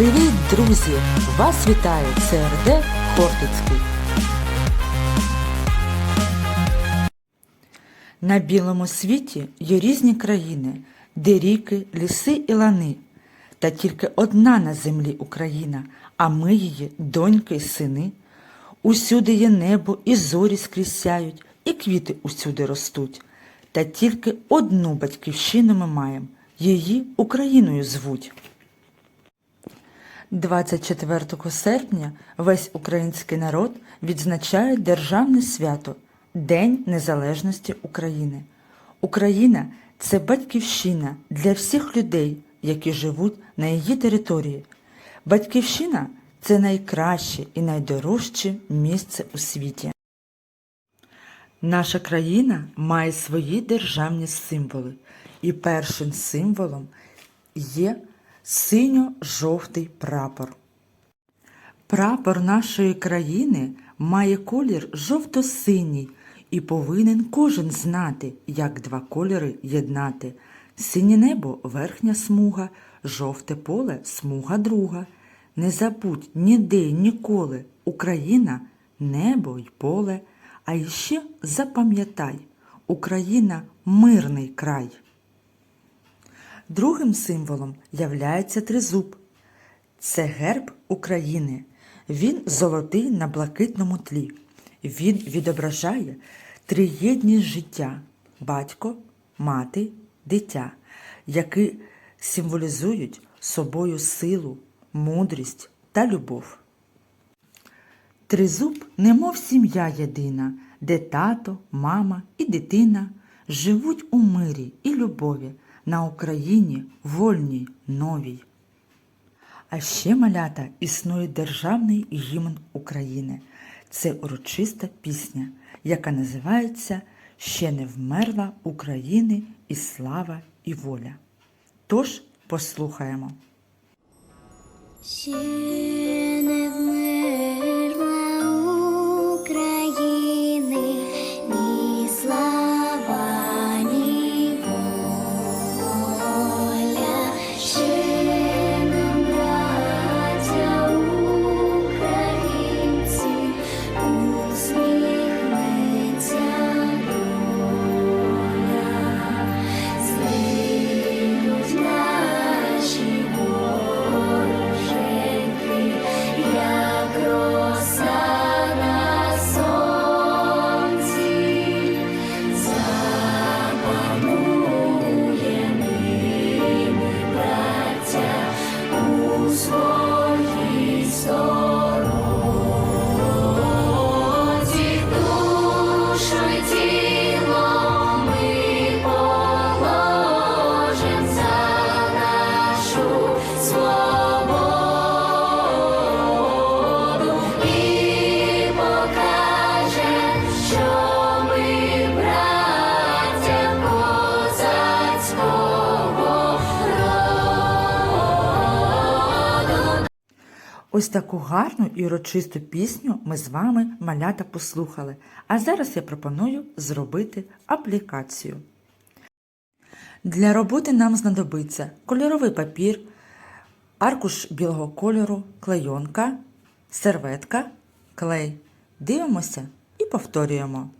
Привіт, друзі! Вас вітає ЦРД Хортицький. На білому світі є різні країни, де ріки, ліси і лани. Та тільки одна на землі Україна, а ми її доньки й сини. Усюди є небо, і зорі скрізь сяють, і квіти усюди ростуть. Та тільки одну батьківщину ми маємо, її Україною звуть. 24 серпня весь український народ відзначає державне свято День Незалежності України. Україна це батьківщина для всіх людей, які живуть на її території. Батьківщина це найкраще і найдорожче місце у світі. Наша країна має свої державні символи, і першим символом є синьо-жовтий прапор. Прапор нашої країни має колір жовто-синій і повинен кожен знати, як два кольори єднати. Синє небо верхня смуга, жовте поле смуга друга. Не забудь ніде ніколи Україна небо й поле, а іще запам'ятай Україна мирний край. Другим символом являється тризуб. Це герб України. Він золотий на блакитному тлі. Він відображає триєдність життя батько, мати, дитя, які символізують собою силу, мудрість та любов. Тризуб немов сім'я єдина, де тато, мама і дитина живуть у мирі і любові на Україні вольній, новій. А ще малята існує державний гімн України. Це урочиста пісня, яка називається Ще не вмерла України і слава і воля. Тож послухаємо. Ще Ось таку гарну і урочисту пісню ми з вами малята послухали. А зараз я пропоную зробити аплікацію. Для роботи нам знадобиться кольоровий папір, аркуш білого кольору, клейонка, серветка, клей. Дивимося і повторюємо.